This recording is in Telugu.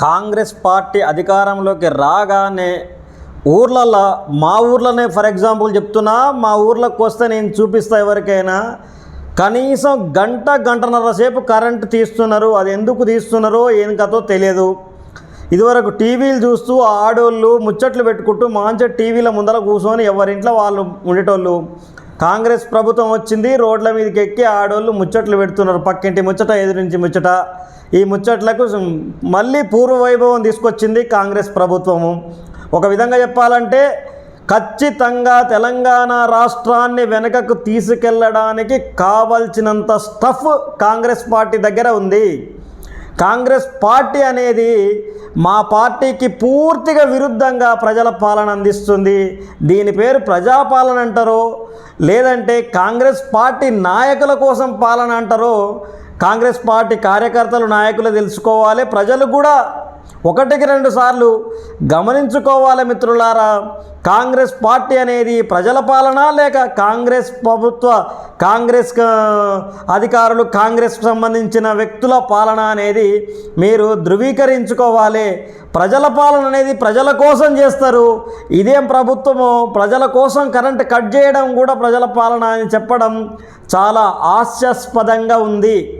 కాంగ్రెస్ పార్టీ అధికారంలోకి రాగానే ఊర్లలో మా ఊర్లోనే ఫర్ ఎగ్జాంపుల్ చెప్తున్నా మా ఊర్లోకి వస్తే నేను చూపిస్తా ఎవరికైనా కనీసం గంట గంటన్నర సేపు కరెంట్ తీస్తున్నారు అది ఎందుకు తీస్తున్నారో ఏం కథో తెలియదు. ఇదివరకు టీవీలు చూస్తూ ఆడోళ్ళు ముచ్చట్లు పెట్టుకుంటూ మాంచ టీవీల ముందర కూర్చొని ఎవరింట్లో వాళ్ళు ఉండేటోళ్ళు కాంగ్రెస్ ప్రభుత్వం వచ్చింది రోడ్ల మీదకి ఎక్కి ఆడోళ్ళు ముచ్చట్లు పెడుతున్నారు. పక్కింటి ముచ్చట ఎదురించి ముచ్చట. ఈ ముచ్చట్లకు మళ్ళీ పూర్వ వైభవం తీసుకొచ్చింది కాంగ్రెస్ ప్రభుత్వము. ఒక విధంగా చెప్పాలంటే ఖచ్చితంగా తెలంగాణ రాష్ట్రాన్ని వెనుకకు తీసుకెళ్ళడానికి కావలసినంత స్టఫ్ కాంగ్రెస్ పార్టీ దగ్గర ఉంది. కాంగ్రెస్ పార్టీ అనేది మా పార్టీకి పూర్తిగా విరుద్ధంగా ప్రజల పాలన అందిస్తుంది. దీని పేరు ప్రజాపాలన అంటారో లేదంటే కాంగ్రెస్ పార్టీ నాయకుల కోసం పాలన అంటారో కాంగ్రెస్ పార్టీ కార్యకర్తలు నాయకులు తెలుసుకోవాలి. ప్రజలు కూడా ఒకటికి రెండు సార్లు గమనించుకోవాలి మిత్రులారా. కాంగ్రెస్ పార్టీ అనేది ప్రజల పాలన లేక కాంగ్రెస్ ప్రభుత్వ కాంగ్రెస్ అధికారులు కాంగ్రెస్కు సంబంధించిన వ్యక్తుల పాలన అనేది మీరు ధృవీకరించుకోవాలి. ప్రజల పాలన అనేది ప్రజల కోసం చేస్తారు. ఇదేం ప్రభుత్వము ప్రజల కోసం కరెంట్ కట్ చేయడం కూడా ప్రజల పాలన అని చెప్పడం చాలా హాస్యాస్పదంగా ఉంది.